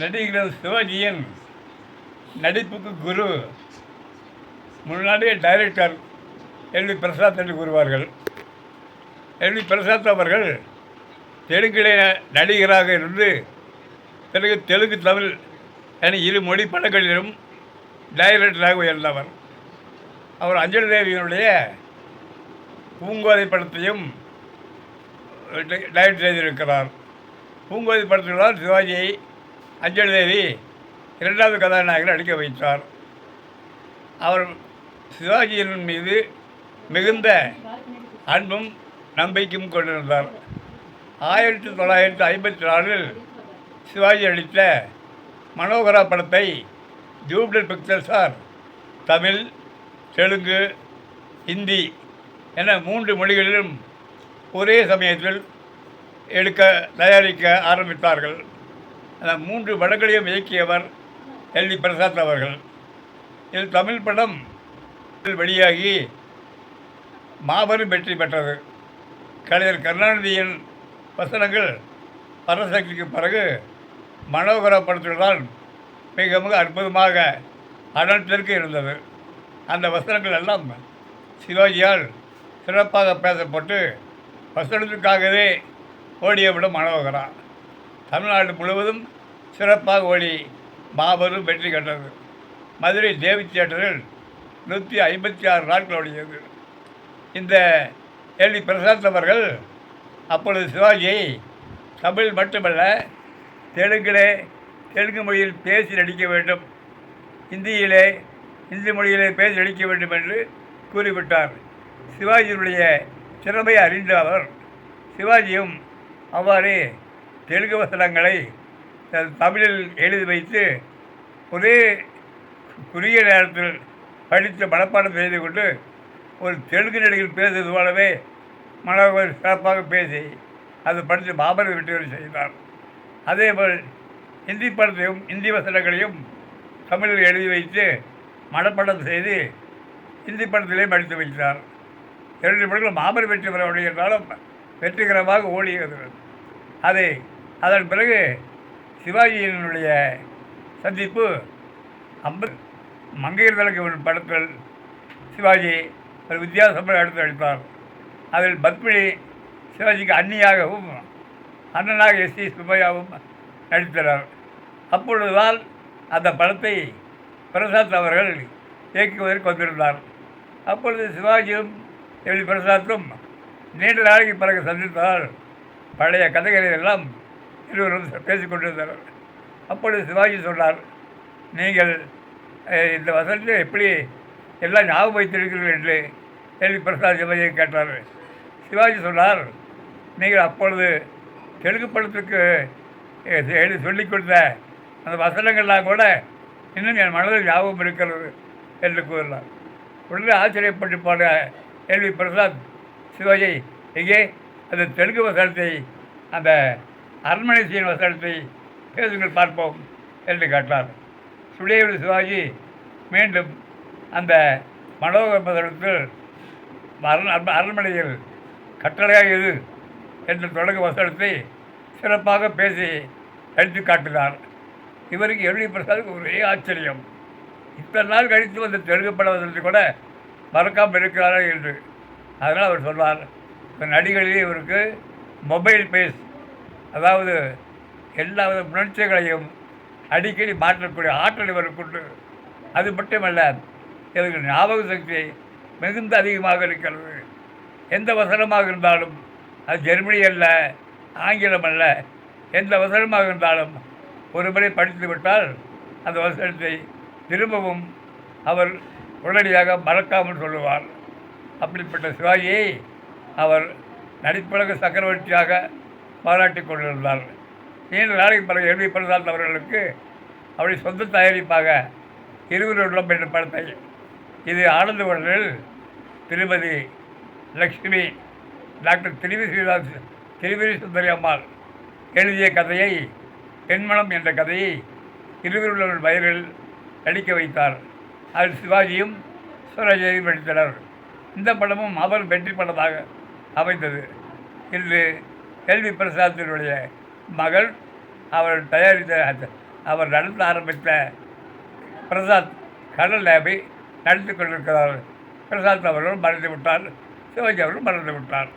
நடிகர் சிவாஜியின் நடிப்புக்கு குரு முன்னாடி டைரக்டர் எல்வி பிரசாத் என்று கூறுவார்கள். எல்வி பிரசாத் அவர்கள் தெலுங்கிலே நடிகராக இருந்து பிறகு தெலுங்கு தமிழ் என இரு மொழி படங்களிலும் டைரக்டராக உயர்ந்தவர். அவர் அஞ்சலி தேவியினுடைய பூங்கோதை படத்தையும் டைரக்ட் செய்திருக்கிறார். பூங்கோதை படத்தில்தான் சிவாஜியை அஞ்சலி தேவி இரண்டாவது கதாநாயகர் அடிக்க வைத்தார். அவர் சிவாஜியின் மீது மிகுந்த அன்பும் நம்பிக்கையும் கொண்டிருந்தார். ஆயிரத்தி தொள்ளாயிரத்தி ஐம்பத்தி நாலில் சிவாஜி அளித்த மனோகரா படத்தை ஜூப்ளர் பிக்சர்ஸார் தமிழ் தெலுங்கு ஹிந்தி என மூன்று மொழிகளிலும் ஒரே சமயத்தில் எடுக்க தயாரிக்க ஆரம்பித்தார்கள். அந்த மூன்று படங்களையும் இயக்கியவர் எல். வி. பிரசாத் அவர்கள். இதில் தமிழ் படம் வெளியாகி மாபெரும் வெற்றி பெற்றது. கலைஞர் கருணாநிதியின் வசனங்கள் பரசக்திக்கு பிறகு மனோகர படத்தில்தான் மிக மிக அற்புதமாக அடர்த்திற்கு இருந்தது. அந்த வசனங்கள் எல்லாம் சிவாஜியால் சிறப்பாக பேசப்பட்டு வசனத்துக்காகவே ஓடியவிடும் மனோகரா. தமிழ்நாடு முழுவதும் சிறப்பாக ஓடி மாபெரும் வெற்றி கண்டது. மதுரை தேவி தியேட்டரில் நூற்றி ஐம்பத்தி ஆறு நாட்கள் ஓடியது. இந்த எல். வி. பிரசாத் அவர்கள் அப்பொழுது சிவாஜியை தமிழ் மட்டுமல்ல தெலுங்கிலே தெலுங்கு மொழியில் பேசி நடிக்க வேண்டும். இந்தியிலே இந்தி மொழியிலே பேசி நடிக்க வேண்டும் என்று கூறிவிட்டார். சிவாஜியினுடைய திறமையை அறிந்த அவர் சிவாஜியும் அவ்வாறே தெலுங்கு வசனங்களை தமிழில் எழுதி வைத்து ஒரே குறுகிய நேரத்தில் படித்து மனப்பாடம் செய்து கொண்டு ஒரு தெலுங்கு நடிகர் பேசுவது போலவே மனோகர் சிறப்பாக பேசி அது படித்து மாபெரும் விட்டு செய்தார். அதேபோல் இந்தி படத்தையும் இந்தி வசனங்களையும் தமிழில் எழுதி வைத்து மனப்பாடம் செய்து இந்தி படத்திலே படித்து வைத்தார். இரண்டு படங்களும் மாபெரும் வெற்றி பெற என்றாலும் வெற்றிகரமாக ஓடியது. அதை அதன் பிறகு சிவாஜியினுடைய சந்திப்பு அம்பத் மங்கையர் தலைக்கு படத்தில் சிவாஜி ஒரு வித்தியாசமாக எடுத்து நடித்தார் அதில் பத்மினி சிவாஜிக்கு அன்னியாகவும் அண்ணனாக எஸ் சி சுப்பையாவும் நடித்தனர். அப்பொழுதுதான் அந்த படத்தை பிரசாத் அவர்கள் இயக்குவதற்கு வந்திருந்தார். அப்பொழுது சிவாஜியும் எல். பிரசாத்தும் நீண்ட நாளைக்கு பிறகு சந்தித்தால் பழைய கதைகளை எல்லாம் இருவரும் பேசிக்கொண்டிருந்தனர் அப்பொழுது சிவாஜி சொன்னார் நீங்கள் இந்த வசனத்தை எப்படி எல்லாம் ஞாபகம் வைத்திருக்கிறீர்கள் என்று எல் பிரசாத் சிவாஜியை கேட்டார் சிவாஜி சொன்னார் நீங்கள் அப்பொழுது தெலுங்கு படத்துக்கு எழுதி சொல்லிக் கொடுத்த அந்த வசனங்கள்லாம் கூட இன்னும் என் மனதில் ஞாபகம் இருக்கிறது என்று கூறினார். உடனே ஆச்சரியப்பட்டு போன எல்வி பிரசாத் சிவாஜி எங்கே அந்த தெலுங்கு வசனத்தை அந்த அரண்மனை சீன் வசனத்தை பேசுங்கள் பார்ப்போம் என்று கேட்டார் சுடேவி சிவாஜி மீண்டும் அந்த மனோகர் வசனத்தில் அரண் அரண்மனையில் கட்டளையாக இது என்று தொடங்கும் வசனத்தை சிறப்பாக பேசி எடுத்து காட்டினார். இவருக்கு எழுதி பிரசாதுக்கு ஒரே ஆச்சரியம். இத்தனை நாள் கழித்து வந்த தெலுங்கு படம் வசனத்தை கூட மறக்காமல் இருக்கிறாரா என்று. அதனால் அவர் சொன்னார் இப்போ நடிகளிலே இவருக்கு மொபைல் பேஸ் அதாவது எல்லா வித உணர்ச்சிகளையும் அடிக்கடி மாற்றக்கூடிய ஆற்றல் இவருக்குண்டு அது மட்டுமல்ல இவருக்கு ஞாபக சக்தி மிகுந்த அதிகமாக இருக்கிறது. எந்த வசனமாக இருந்தாலும் அது ஜெர்மனி அல்ல ஆங்கிலம் அல்ல எந்த வசனமாக இருந்தாலும் ஒரு முறை படித்து விட்டால் அந்த வசனத்தை திரும்பவும் அவர் உடனடியாக மறக்காமல் சொல்லுவார். அப்படிப்பட்ட சிவாஜியை அவர் நடிப்பழக சக்கரவர்த்தியாக பாராட்டிக் கொண்டிருந்தார் நீண்ட நாளைக்கு பிறகு எழுதி பிரசாத் அவர்களுக்கு அவருடைய சொந்த தயாரிப்பாக இருவருடம் உள்ளம் என்ற படத்தை இது ஆனந்தவர்களில் திருமதி லக்ஷ்மி டாக்டர் திருவி ஸ்ரீதாஸ் திருவிரி சுந்தரி அம்மாள் எழுதிய கதையை பெண்மணம் என்ற கதையை இருவருள்ள வயலில் நடிக்க வைத்தார். அதில் சிவாஜியும் சுவராஜையும் நடித்தனர். இந்த படமும் அவர் வெற்றி படமாக அமைந்தது. இன்று கேள்வி பிரசாத்தினுடைய மகள் அவர் தயாரித்த அவர் நடத்த ஆரம்பித்த பிரசாத் கடல் லேபை நடத்தி கொண்டிருக்கிறார் பிரசாத் அவர்கள் மறந்து விட்டார் சிவாஜி அவர்கள் மறந்து விட்டார்